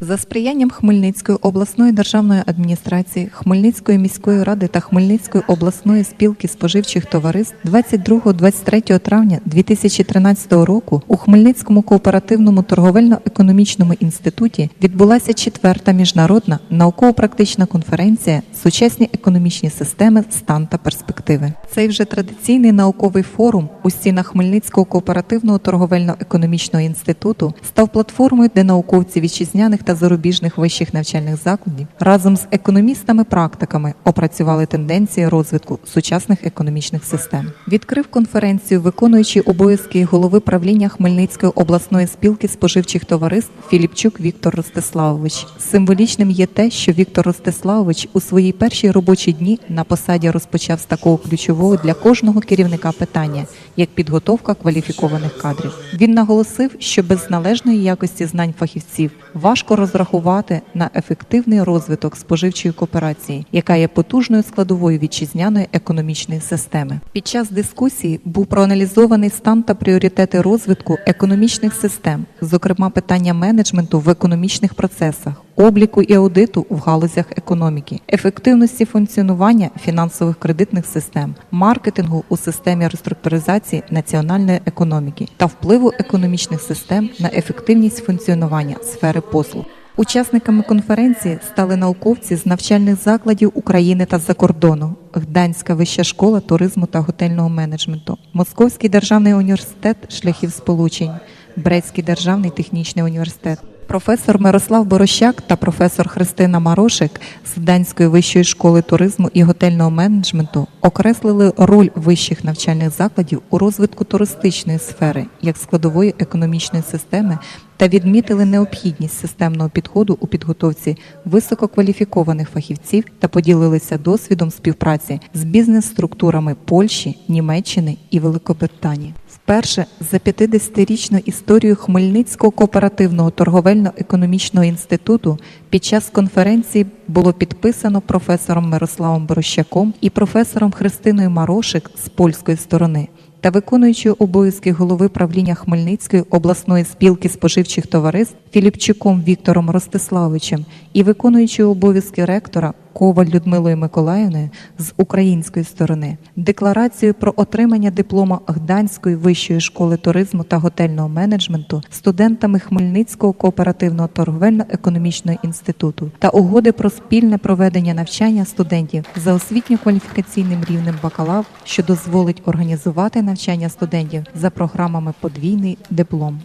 За сприянням Хмельницької обласної державної адміністрації, Хмельницької міської ради та Хмельницької обласної спілки споживчих товариств 22-23 травня 2013 року у Хмельницькому кооперативному торговельно-економічному інституті відбулася четверта міжнародна науково-практична конференція Сучасні економічні системи, стан та перспективи. Цей вже традиційний науковий форум у стінах Хмельницького кооперативного торговельно-економічного інституту став платформою, де науковці вітчизняних та зарубіжних вищих навчальних закладів разом з економістами-практиками опрацювали тенденції розвитку сучасних економічних систем. Відкрив конференцію виконуючий обов'язки голови правління Хмельницької обласної спілки споживчих товариств Філіпчук Віктор Ростиславович. Символічним є те, що Віктор Ростиславович у свої перші робочі дні на посаді розпочав з такого ключового для кожного керівника питання, як підготовка кваліфікованих кадрів. Він наголосив, що без належної якості знань фахівців важко розрахувати на ефективний розвиток споживчої кооперації, яка є потужною складовою вітчизняної економічної системи. Під час дискусії був проаналізований стан та пріоритети розвитку економічних систем, зокрема питання менеджменту в економічних процесах. Обліку і аудиту в галузях економіки, ефективності функціонування фінансових кредитних систем, маркетингу у системі реструктуризації національної економіки та впливу економічних систем на ефективність функціонування сфери послуг. Учасниками конференції стали науковці з навчальних закладів України та за кордону, Гданська вища школа туризму та готельного менеджменту, Московський державний університет шляхів сполучень, Брецький державний технічний університет. Професор Мирослав Борощак та професор Христина Марошик з Данської вищої школи туризму і готельного менеджменту окреслили роль вищих навчальних закладів у розвитку туристичної сфери як складової економічної системи та відмітили необхідність системного підходу у підготовці висококваліфікованих фахівців та поділилися досвідом співпраці з бізнес-структурами Польщі, Німеччини і Великобританії. Вперше за 50-річну історію Хмельницького кооперативного торговельно-економічного інституту під час конференції було підписано професором Мирославом Борощаком і професором Христиною Марошик з польської сторони та виконуючою обов'язки голови правління Хмельницької обласної спілки споживчих товариств Філіпчуком Віктором Ростиславовичем і виконуючою обов'язки ректора Коваль Людмилою Миколаївною з української сторони, декларацію про отримання диплома Гданської вищої школи туризму та готельного менеджменту студентами Хмельницького кооперативного торговельно-економічного інституту та угоди про спільне проведення навчання студентів за освітньо-кваліфікаційним рівнем бакалавр, що дозволить організувати навчання студентів за програмами подвійний диплом.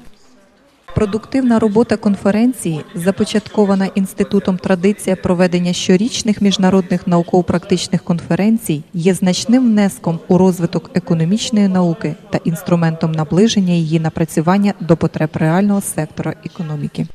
Продуктивна робота конференції, започаткована інститутом традиція проведення щорічних міжнародних науково-практичних конференцій, є значним внеском у розвиток економічної науки та інструментом наближення її напрацювання до потреб реального сектора економіки.